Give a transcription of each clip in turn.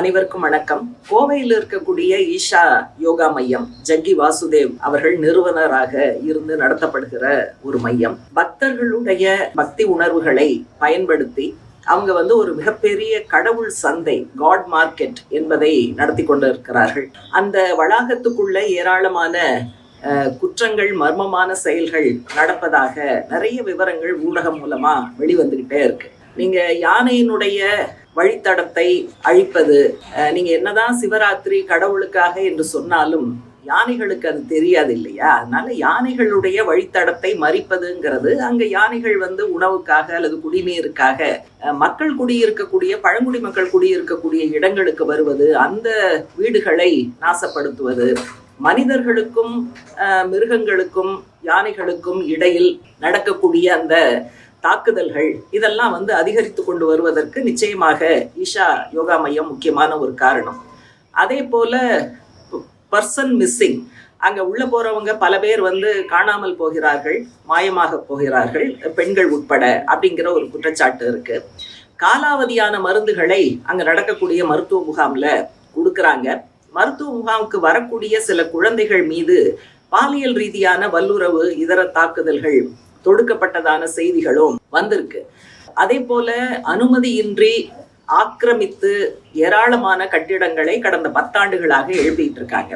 அனைவருக்கும் வணக்கம். கோவையில் இருக்கக்கூடிய ஈஷா யோகா மையம் ஜக்கி வாசுதேவ் அவர்கள் நிறுவனராக இருந்து நடத்தப்படுகிற ஒரு மையம். பக்தர்களுடைய பக்தி உணர்வுகளை பயன்படுத்தி அவங்க வந்து ஒரு மிகப்பெரிய கடவுள் சந்தை காட் மார்க்கெட் என்பதை நடத்தி கொண்டு இருக்கிறார்கள் அந்த வளாகத்துக்குள்ள ஏராளமான குற்றங்கள் மர்மமான செயல்கள் நடப்பதாக நிறைய விவரங்கள் ஊடகம் மூலமா வெளிவந்துகிட்டே இருக்கு. நீங்க யானையினுடைய வழித்தடத்தை அழிப்பது. அஹ், நீங்க என்னதான் சிவராத்திரி கடவுளுக்காக என்று சொன்னாலும் யானைகளுக்கு அது தெரியாது இல்லையா? அதனால யானைகளுடைய வழித்தடத்தை மறிப்பதுங்கிறது அங்க யானைகள் வந்து உணவுக்காக அல்லது குடிநீருக்காக அஹ், மக்கள் குடியிருக்கக்கூடிய பழங்குடி மக்கள் குடியிருக்கக்கூடிய இடங்களுக்கு வருவது அந்த வீடுகளை நாசப்படுத்துவது. மனிதர்களுக்கும் மிருகங்களுக்கும் யானைகளுக்கும் இடையில் நடக்கக்கூடிய அந்த தாக்குதல்கள் இதெல்லாம் வந்து அதிகரித்து கொண்டு வருவதற்கு நிச்சயமாக ஈஷா யோகா மையம் முக்கியமான ஒரு காரணம். அதே போல பர்சன் மிஸ்ஸிங் அங்க உள்ள போறவங்க பல பேர் வந்து காணாமல் போகிறார்கள் மாயமாக போகிறார்கள் பெண்கள் உட்பட அப்படிங்கிற ஒரு குற்றச்சாட்டு இருக்கு. காலாவதியான மருந்துகளை அங்க நடக்கக்கூடிய மருத்துவ முகாம்ல கொடுக்கறாங்க. மருத்துவ முகாமுக்கு வரக்கூடிய சில குழந்தைகள் மீது பாலியல் ரீதியான வல்லுறவு இதர தாக்குதல்கள் தொடுக்கப்பட்டதான செய்திகளும் வந்திருக்கு. அதே போல அனுமதியின்றி ஆக்கிரமித்து ஏராளமான கட்டிடங்களை கடந்த பத்தாண்டுகளாக எழுப்பிட்டு இருக்காங்க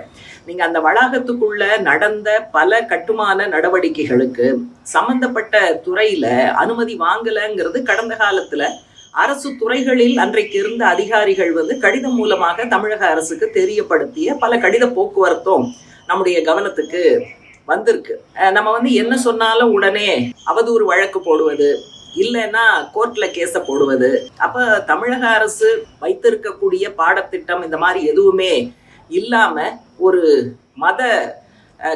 நீங்க அந்த வளாகத்துக்குள்ள நடந்த பல கட்டுமான நடவடிக்கைகளுக்கு சம்பந்தப்பட்ட துறையில அனுமதி வாங்கலைங்கிறது கடந்த காலத்துல அரசு துறைகளில் அன்றைக்கு இருந்த அதிகாரிகள் வந்து கடிதம் மூலமாக தமிழக அரசுக்கு தெரியப்படுத்திய பல கடித போக்குவரத்தும் நம்முடைய கவனத்துக்கு வந்திருக்கு. நம்ம வந்து என்ன சொன்னாலும் உடனே அவதூறு வழக்கு போடுவது இல்லைன்னா கோர்ட்ல கேஸ போடுவது. அப்ப தமிழக அரசு வைத்திருக்கக்கூடிய பாடத்திட்டம் இந்த மாதிரி எதுவுமே இல்லாம ஒரு மத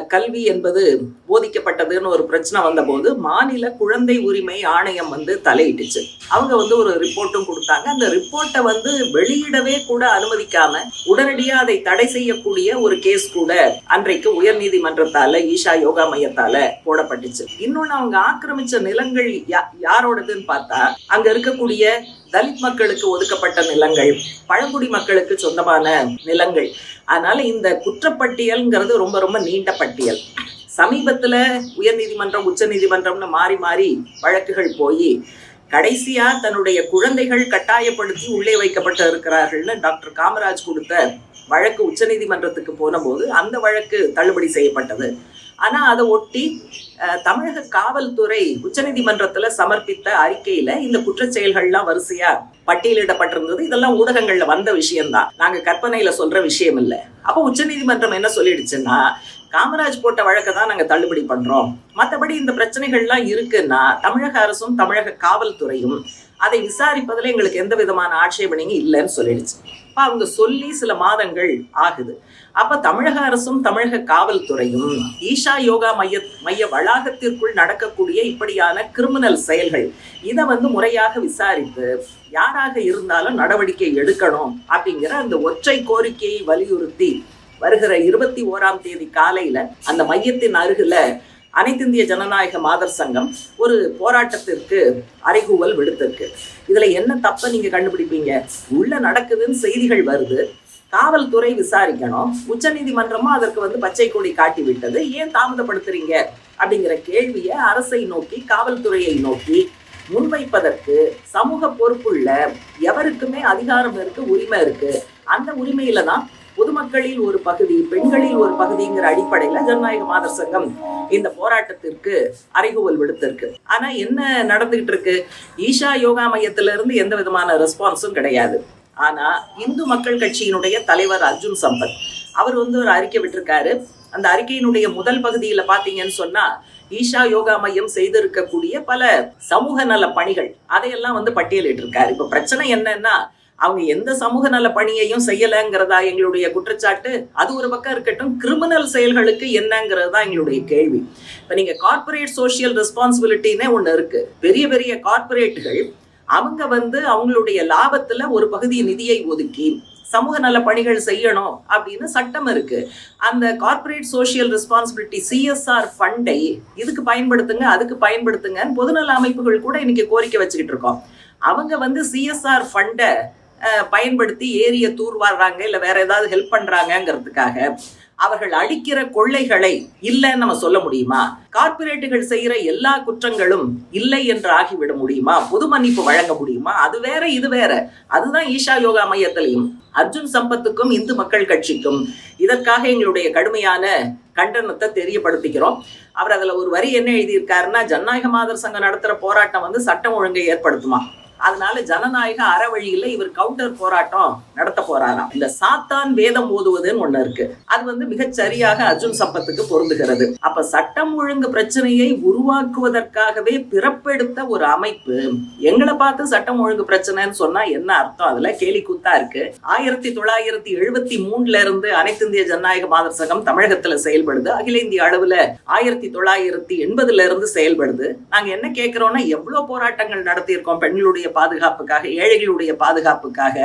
கல்வி என்பது போதிக்கப்பட்டதுன்னு ஒரு பிரச்சனை வந்தபோது மாநில குழந்தை உரிமை ஆணையம் வந்து தலையிட்டுச்சு. அவங்க வந்து ஒரு ரிப்போர்ட்டும் கொடுத்தாங்க. அந்த ரிப்போர்ட்டை வந்து வெளியிடவே கூட அனுமதிக்காம உடனடியாக அதை தடை செய்யக்கூடிய ஒரு கேஸ் கூட அன்றைக்கு உயர்நீதிமன்றத்தால ஈஷா யோகா மையத்தால போடப்பட்டுச்சு. இன்னொன்னு அவங்க ஆக்கிரமிச்ச நிலங்கள் யா- யாரோடதுன்னு பார்த்தா அங்க இருக்கக்கூடிய தலித் மக்களுக்கு ஒதுக்கப்பட்ட நிலங்கள் பழங்குடி மக்களுக்கு சொந்தமான நிலங்கள். அதனால இந்த குற்றப்பட்டியல்ங்கிறது ரொம்ப ரொம்ப நீண்ட பட்டியல். சமீபத்துல உயர்நீதிமன்றம் உச்ச நீதிமன்றம்னு மாறி மாறி வழக்குகள் போய் கடைசியா தன்னுடைய குழந்தைகள் கட்டாயப்படுத்தி உள்ளே வைக்கப்பட்டு இருக்கிறார்கள்னு டாக்டர் காமராஜ் கொடுத்த வழக்கு உச்சநீதிமன்றத்துக்கு போன போது அந்த வழக்கு தள்ளுபடி செய்யப்பட்டது. ஆனா அதை ஒட்டி அஹ், தமிழக காவல்துறை உச்சநீதிமன்றத்துல சமர்ப்பித்த அறிக்கையில இந்த குற்ற செயல்கள்லாம் வரிசையா பட்டியலிடப்பட்டிருந்தது. இதெல்லாம் ஊடகங்கள்ல வந்த விஷயம்தான். நாங்க கற்பனையில சொல்ற விஷயம் இல்ல அப்போ உச்சநீதிமன்றம் என்ன சொல்லிடுச்சுன்னா காமராஜ் போட்ட வழக்கை தான் நாங்க தள்ளுபடி பண்றோம். மத்தபடி இந்த பிரச்சனைகள்லாம் இருக்குன்னா தமிழக அரசும் தமிழக காவல்துறையும் அதை விசாரிப்பதில் எங்களுக்கு எந்த விதமான ஆட்சேபனையும் இல்லைன்னு சொல்லிடுச்சு. அப்போ அவங்க சொல்லி சில மாதங்கள் ஆகுது. அப்ப தமிழக அரசும் தமிழக காவல்துறையும் ஈஷா யோகா மைய மைய வளாகத்திற்குள் நடக்கக்கூடிய இப்படியான கிரிமினல் செயல்கள் இதை வந்து முறையாக விசாரித்து யாராக இருந்தாலும் நடவடிக்கை எடுக்கணும் அப்படிங்கிற அந்த ஒற்றை கோரிக்கையை வலியுறுத்தி வருகிற இருபத்தி ஓராம் தேதி காலையில அந்த மையத்தின் அருகில அனைத்திந்திய ஜனநாயக மாதர் சங்கம் ஒரு போராட்டத்திற்கு அறைகூவல் விடுத்திருக்கு. இதுல என்ன தப்ப நீங்க கண்டுபிடிப்பீங்க? உள்ள நடக்குதுன்னு செய்திகள் வருது. காவல்துறை விசாரிக்கணும். உச்சநீதிமன்றமும் அதற்கு வந்து பச்சை கொடி காட்டி விட்டது. ஏன் தாமதப்படுத்துறீங்க? அப்படிங்கிற கேள்வியை அரசை நோக்கி காவல்துறையை நோக்கி முன்வைப்பதற்கு சமூக பொறுப்புள்ள எவருக்குமே அதிகாரம் இருக்கு உரிமை இருக்கு. அந்த உரிமையில தான் பொதுமக்களில் ஒரு பகுதி பெண்களில் ஒரு பகுதிங்கிற அடிப்படையில ஜனநாயக மாதர் சங்கம் இந்த போராட்டத்திற்கு அறைகூவல் விடுத்திருக்கு. ஆனா என்ன நடந்துகிட்டு இருக்கு ஈஷா யோகா மையத்துல இருந்து எந்த விதமான ரெஸ்பான்ஸும் கிடையாது. ஆனா இந்து மக்கள் கட்சியினுடைய தலைவர் அர்ஜுன் சம்பத் அவர் வந்து ஒரு அறிக்கை விட்டிருக்காரு. அந்த அறிக்கையினுடைய முதல் பகுதியில பாத்தீங்கன்னு சொன்னா ஈஷா யோகா மையம் செய்திருக்கக்கூடிய பல சமூக நல பணிகள் அதையெல்லாம் வந்து பட்டியலிட்டு இருக்காரு இப்ப பிரச்சனை என்னன்னா அவங்க எந்த சமூக நல பணியையும் செய்யலைங்கிறதா எங்களுடைய குற்றச்சாட்டு? அது ஒரு பக்கம் இருக்கட்டும். கிரிமினல் செயல்களுக்கு என்னங்கிறது தான் எங்களுடைய கேள்வி. இப்ப நீங்க கார்ப்பரேட் சோஷியல் ரெஸ்பான்சிபிலிட்டினே ஒண்ணு இருக்கு. பெரிய பெரிய கார்ப்பரேட்டுகள் அவங்க வந்து அவங்களுடைய லாபத்துல ஒரு பகுதி நிதியை ஒதுக்கி சமூக நல பணிகள் செய்யணும் அப்படின்னு சட்டம் இருக்கு. அந்த கார்ப்பரேட் சோஷியல் ரெஸ்பான்சிபிலிட்டி சிஎஸ்ஆர் ஃபண்டை இதுக்கு பயன்படுத்துங்க அதுக்கு பயன்படுத்துங்க பொதுநல அமைப்புகள் கூட இன்னைக்கு கோரிக்கை வச்சுக்கிட்டு இருக்கோம். அவங்க வந்து சிஎஸ்ஆர் ஃபண்டை பயன்படுத்தி ஏரிய தூர்வாடுறாங்க இல்ல வேற ஏதாவது ஹெல்ப் பண்றாங்கங்கிறதுக்காக அவர்கள் அழிக்கிற கொள்ளைகளை இல்லைன்னு நம்ம சொல்ல முடியுமா? கார்ப்பரேட்டுகள் செய்யற எல்லா குற்றங்களும் இல்லை என்று ஆகிவிட முடியுமா? பொது மன்னிப்பு வழங்க முடியுமா? அது வேற இது வேற. அதுதான் ஈஷா யோகா மையத்திலையும். அர்ஜுன் சம்பத்துக்கும் இந்து மக்கள் கட்சிக்கும் இதற்காக எங்களுடைய கடுமையான கண்டனத்தை தெரியப்படுத்திக்கிறோம். அவர் அதுல ஒரு வரி என்ன எழுதியிருக்காருன்னா ஜனநாயக மாதர் சங்கம் நடத்துற போராட்டம் வந்து சட்டம் ஒழுங்கை ஏற்படுத்துமா? அதனால ஜனநாயக அறவழியில இவர் கவுண்டர் போராட்டம் நடத்த போறாராம். இந்த சாத்தான் வேதம் ஓதுவதுன்னு ஒண்ணு இருக்கு. அது வந்து மிகச் சரியாக அர்ஜுன் சம்பத்துக்கு பொருந்துகிறது. அப்ப சட்டம் ஒழுங்கு பிரச்சனையை உருவாக்குவதற்காகவே பிறப்பெடுத்த ஒரு அமைப்பு எங்களை பார்த்து சட்டம் ஒழுங்கு பிரச்சனைன்னு சொன்னா என்ன அர்த்தம்? அதுல கேலி கூத்தா இருக்கு. ஆயிரத்தி தொள்ளாயிரத்தி எழுபத்தி மூணுல இருந்து அனைத்து இந்திய ஜனநாயக மாதர் சங்கம் தமிழகத்துல செயல்படுது. அகில இந்திய அளவுல ஆயிரத்தி தொள்ளாயிரத்தி எண்பதுல இருந்து செயல்படுது. நாங்க என்ன கேட்கிறோம்னா எவ்வளவு போராட்டங்கள் நடத்தியிருக்கோம் பெண்களுடைய பாதுகாப்புக்காக ஏழைகளுடைய பாதுகாப்புக்காக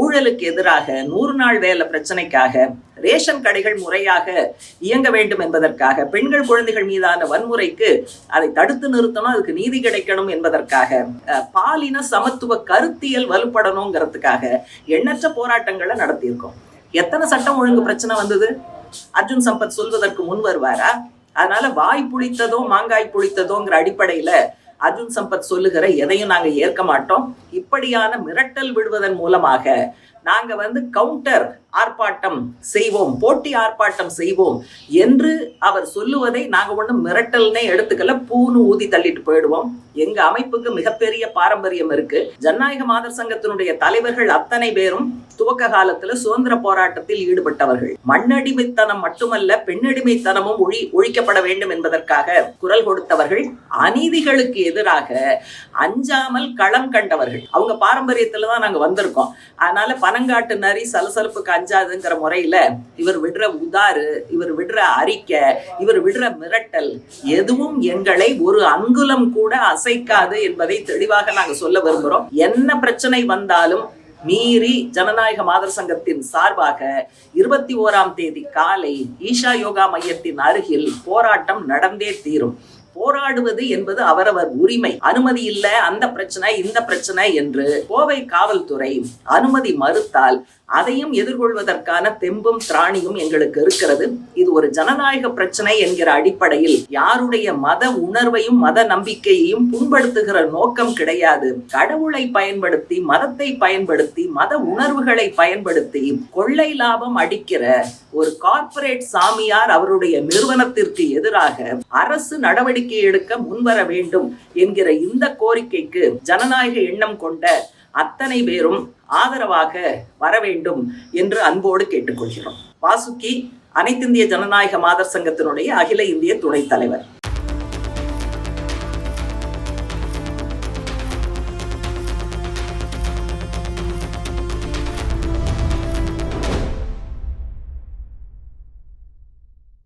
ஊழலுக்கு எதிராக நூறு நாள் வேலை பிரச்சனைக்காக ரேஷன் கடைகள் முறையாக இயங்க வேண்டும் என்பதற்காக பெண்கள் குழந்தைகள் மீதான வன்முறைக்கு அதை தடுத்து நிறுத்தணும் அதுக்கு நீதி கிடைக்கணும் என்பதற்காக பாலின சமத்துவ கருத்தியல் வலுப்படணுங்கிறதுக்காக எண்ணற்ற போராட்டங்களை நடத்தியிருக்கோம். எத்தனை சட்டம் ஒழுங்கு பிரச்சனை வந்தது? அர்ஜுன் சம்பத் சொல்வதற்கு முன் வருவாரா? அதனால வாய் புளித்ததோ மாங்காய் புளித்ததோங்கிற அடிப்படையில அர்ஜுன் சம்பத் சொல்லுகிற எதையும் நாங்க ஏற்க மாட்டோம். இப்படியான மிரட்டல் விடுவதன் மூலமாக நாங்க வந்து கவுண்டர் ஆர்ப்பாட்டம் செய்வோம் போட்டி ஆர்ப்பாட்டம் செய்வோம் என்று அவர் சொல்லுவதை நாங்க ஒன்றும் மிரட்டல்னே எடுத்துக்கல. பூன்னு ஊதி தள்ளிட்டு போயிடுவோம். எங்க அமைப்புக்கு மிகப்பெரிய பாரம்பரியம் இருக்கு. ஜனநாயக மாதர் சங்கத்தினுடைய தலைவர்கள் அத்தனை பேரும் துவக்க காலத்துல சுதந்திர போராட்டத்தில் ஈடுபட்டவர்கள். மண்ணடிமைத்தனம் மட்டுமல்ல பெண்ணடிமைத்தனமும் ஒழி ஒழிக்கப்பட வேண்டும் என்பதற்காக குரல் கொடுத்தவர்கள். அநீதிகளுக்கு எதிராக அஞ்சாமல் களம் கண்டவர்கள். அவங்க பாரம்பரியத்துல தான் நாங்க வந்திருக்கோம். அதனால பனங்காட்டு நரி சலசலப்புக்கு அஞ்சாதுங்கிற முறையில இவர் விடுற உதாறு இவர் விடுற அறிக்கை இவர் விடுற மிரட்டல் எதுவும் எங்களை ஒரு அங்குலம் கூட அசைக்காது என்பதை தெளிவாக நாங்க சொல்ல விரும்புறோம். என்ன பிரச்சனை வந்தாலும் மீறி ஜனநாயக மாதர் சங்கத்தின் சார்பாக இருபத்தி ஓராம் தேதி காலை ஈஷா யோகா மையத்தின் அருகில் போராட்டம் நடந்தே தீரும். போராடுவது என்பது அவரவர் உரிமை. அனுமதி இல்ல அந்த பிரச்சனை இந்த பிரச்சனை என்று கோவை காவல்துறை அனுமதி மறுத்தால் அதையும் எதிர்கொள்வதற்கான தெம்பும் திராணியும் எங்களுக்கு இருக்கிறது. இது ஒரு ஜனநாயக பிரச்சனை என்கிற அடிப்படையில் யாருடைய மத உணர்வையும் மத நம்பிக்கையையும் புண்படுத்துகிற நோக்கம் கிடையாது. கடவுளை பயன்படுத்தி மதத்தை பயன்படுத்தி மத உணர்வுகளை பயன்படுத்தி கொள்ளை லாபம் அடிக்கிற ஒரு கார்ப்பரேட் சாமியார் அவருடைய நிறுவனத்திற்கு எதிராக அரசு நடவடிக்கை எடுக்க முன்வர வேண்டும் என்கிற இந்த கோரிக்கைக்கு ஜனநாயக எண்ணம் கொண்ட அத்தனை பேரும் ஆதரவாக வர வேண்டும் என்று அன்போடு கேட்டுக்கொள்கிறோம். வாசுகி அனைத்திந்திய ஜனநாயக மாதர் சங்கத்தினுடைய அகில இந்திய துணைத் தலைவர்.